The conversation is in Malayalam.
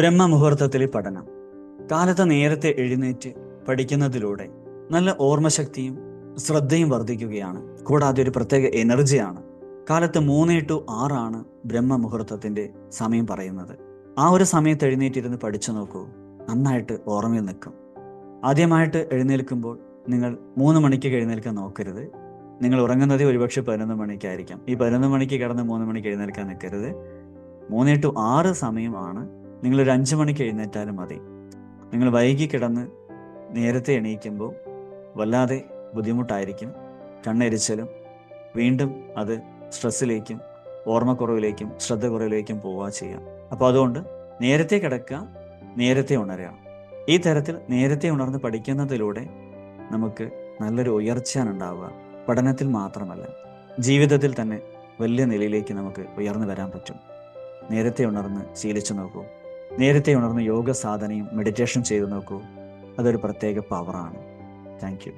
ബ്രഹ്മമുഹൂർത്തത്തിലെ പഠനം. കാലത്ത് നേരത്തെ എഴുന്നേറ്റ് പഠിക്കുന്നതിലൂടെ നല്ല ഓർമ്മശക്തിയും ശ്രദ്ധയും വർദ്ധിക്കുകയാണ്. കൂടാതെ ഒരു പ്രത്യേക എനർജിയാണ് കാലത്ത് മൂന്ന് ടു ആറാണ് ബ്രഹ്മമുഹൂർത്തത്തിന്റെ സമയം പറയുന്നത്. ആ ഒരു സമയത്ത് എഴുന്നേറ്റിരുന്ന് പഠിച്ചു നോക്കൂ. നന്നായിട്ട് ഓർമ്മയിൽ നിൽക്കും. ആദ്യമായിട്ട് എഴുന്നേൽക്കുമ്പോൾ നിങ്ങൾ മൂന്ന് മണിക്ക് എഴുന്നേൽക്കാൻ നോക്കരുത്. നിങ്ങൾ ഉറങ്ങുന്നത് ഒരുപക്ഷെ പതിനൊന്ന് മണിക്കായിരിക്കാം. ഈ പതിനൊന്ന് മണിക്ക് കിടന്ന് മൂന്ന് മണിക്ക് എഴുന്നേൽക്കാൻ നിൽക്കരുത്. മൂന്ന് ടു ആറ് സമയമാണ് നിങ്ങളൊരു അഞ്ച് മണിക്ക് എഴുന്നേറ്റാലും മതി. നിങ്ങൾ വൈകി കിടന്ന് നേരത്തെ എണീക്കുമ്പോൾ വല്ലാതെ ബുദ്ധിമുട്ടായിരിക്കും. കണ്ണെരിച്ചലും വീണ്ടും അത് സ്ട്രെസ്സിലേക്കും ഓർമ്മക്കുറവിലേക്കും ശ്രദ്ധ കുറവിലേക്കും പോവുക ചെയ്യാം അപ്പോൾ അതുകൊണ്ട് നേരത്തെ കിടക്കുക നേരത്തെ ഉണരുക. ഈ തരത്തിൽ നേരത്തെ ഉണർന്ന് പഠിക്കുന്നതിലൂടെ നമുക്ക് നല്ലൊരു ഉയർച്ചയാണ് ഉണ്ടാവുക പഠനത്തിൽ മാത്രമല്ല ജീവിതത്തിൽ തന്നെ വലിയ നിലയിലേക്ക് നമുക്ക് ഉയർന്നു വരാൻ പറ്റും. നേരത്തെ ഉണർന്ന് ശീലിച്ചു നോക്കൂ. നേരത്തെ ഉണർന്ന് യോഗ സാധനയും മെഡിറ്റേഷൻ ചെയ്തു നോക്കൂ. അതൊരു പ്രത്യേക പവറാണ് താങ്ക് യു